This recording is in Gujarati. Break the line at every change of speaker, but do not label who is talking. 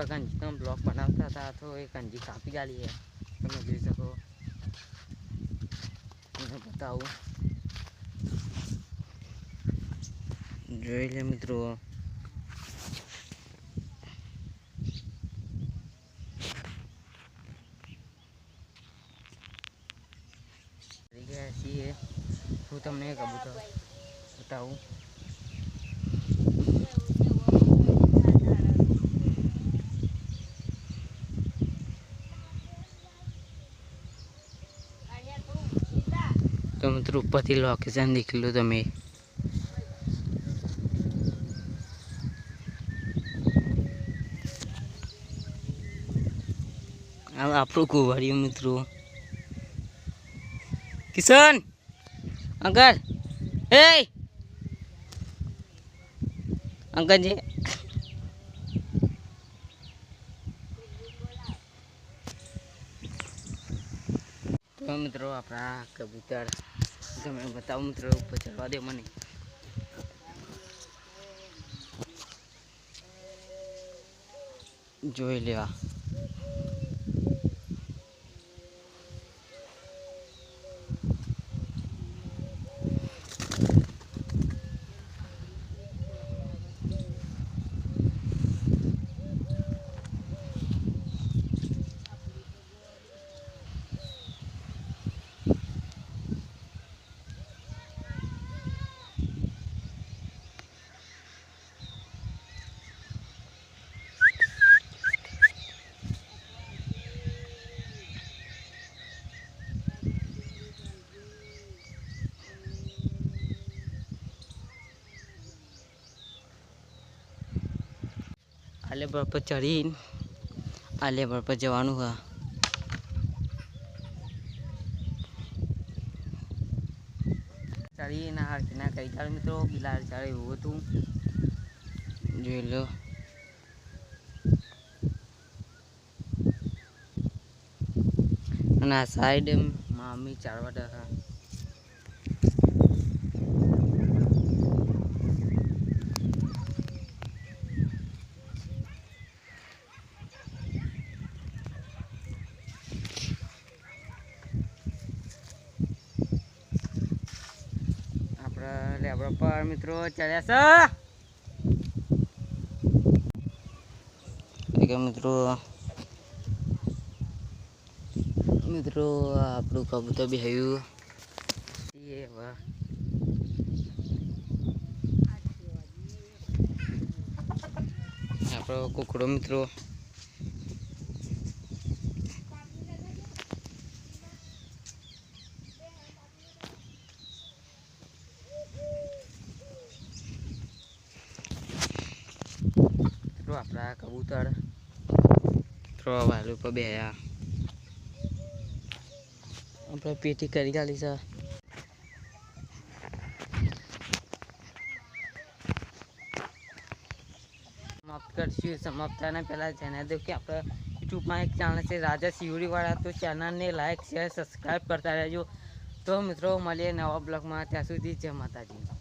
આપણે કંજીનો બ્લોક બનાવતા હતા, તો એ કંજી કાપી ગાલી તમે જોઈ શકો. તમને બતાવું. જોઈ લે મિત્રો. ગયા છીએ. હું તમને કબૂતર બતાવું. તો મિત્રો ઉપરથી લોકેશન દેખી લો તમે આપણું કુવાડિયું મિત્રો. કિશન, અંકલ એ અંકલજી. મિત્રો, આપણા કબૂતર તમે બતાવો મિત્રો ઉપર ચડવા દે મને. જોઈ લેવા. આ લેબર પર ચડીને. આ લેબર પર જવાનું હા. ચડીને હારકી ના કરી. ચાલો મિત્રો, બિલાડ ચાલે એવું હતું. જોઈ લો. અને આ સાઈડ મામી ચાલવા હતા આપણો પર મિત્રો ચાલ્યા છે. મિત્રો મિત્રો, આપણું કબૂતર બી હયું. એ વાહ આપણો કુકડો મિત્રો. આપણા કબૂતર ત્રણ વાલ ઉપર બે આપણે પેટી કરી કાઢી છે. સમાપ્ત કરશું. સમાપ્ત થયાના પહેલાં જણાવી દઉં કે આપણે યુટ્યુબમાં એક ચેનલ છે, રાજા શિવડીવાળા તો ચેનલને લાઈક શેર સબસ્ક્રાઈબ કરતા રહેજો. તો મિત્રો, મળીએ નવા બ્લોગમાં ત્યાં સુધી જય માતાજી.